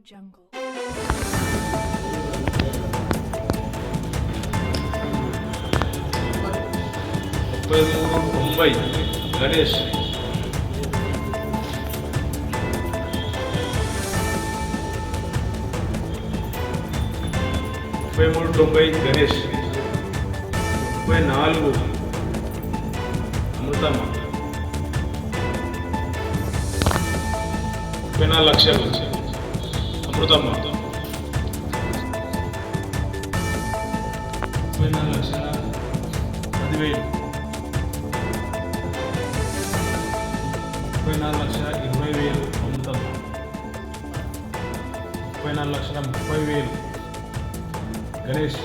jungle. ముప్పై మూడు తొంభై గణేష్ ముప్పై మూడు తొంభై గణేష్ ముప్పై నాలుగు అమృతమ్మ ముప్పై నాలుగు లక్షలు అమృతమ్మ. ముప్పై నాలుగు లక్షల పదివేలు. ముప్పై నాలుగు లక్షల ఇరవై వేలు అమృతమ్మ ముప్పై నాలుగు లక్షల ముప్పై వేలు గణేష్.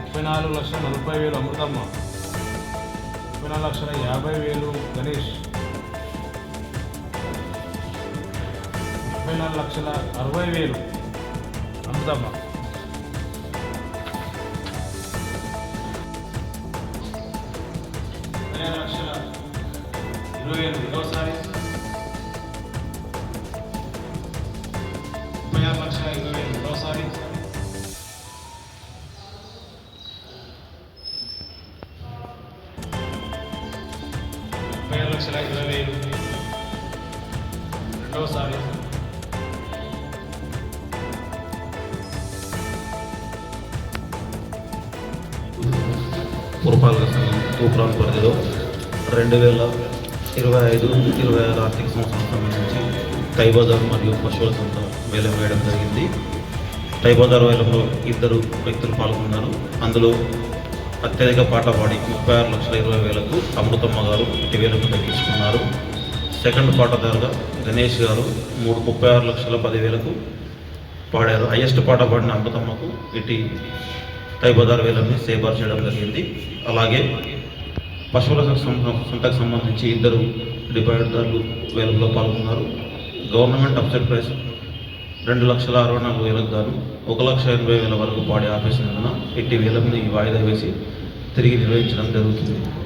ముప్పై నాలుగు లక్షల నలభై వేలు అమృతమ్మ. ముప్పై నాలుగు లక్షల యాభై వేలు గణేష్. ముప్పై నాలుగు లక్షల అరవై వేలు. అమృతమ్మ లక్షల ఇరవై వేలు. రెండోసారి ముప్పై ఆరు లక్షల ఇరవై వేలు. రెండోసారి ముప్పై ఆరు లక్షల ఇరవై వేలు. రెండవసారి పురపాలక సంఘం తూప్రాన్ పరిధిలో రెండు వేల ఇరవై ఐదు ఇరవై ఆరు ఆర్థిక సంవత్సరం సంబంధించి టైబజార్ మరియు పశువుల సంత వేలం వేయడం జరిగింది. టైబజార్ వేలంలో ఇద్దరు వ్యక్తులు పాల్గొన్నారు. అందులో అత్యధిక పాట పాడి ముప్పై ఆరు లక్షల ఇరవై వేలకు అమృతమ్మ గారు ఇటు వేలకు దక్కించుకున్నారు. సెకండ్ పాటదారుగా గణేష్ గారు మూడు ముప్పై ఆరు లక్షల పదివేలకు పాడారు. హైయెస్ట్ పాట పాడిన అమృతమ్మకు ఇటు టైబజార్ వేలని సేబార్ చేయడం జరిగింది. అలాగే పశువుల సం- సంతకు సంబంధించి ఇద్దరు డిపాజిట్దారులు వేలంలో పాల్గొన్నారు. గవర్నమెంట్ అఫ్సర్ ప్రైస్ రెండు లక్షల అరవై నాలుగు వేలకు గాను ఒక లక్ష ఎనభై వేల వరకు పాడి ఆపేసినందున ఇట్టి వేలంని వాయిదా వేసి తిరిగి నిర్వహించడం జరుగుతుంది.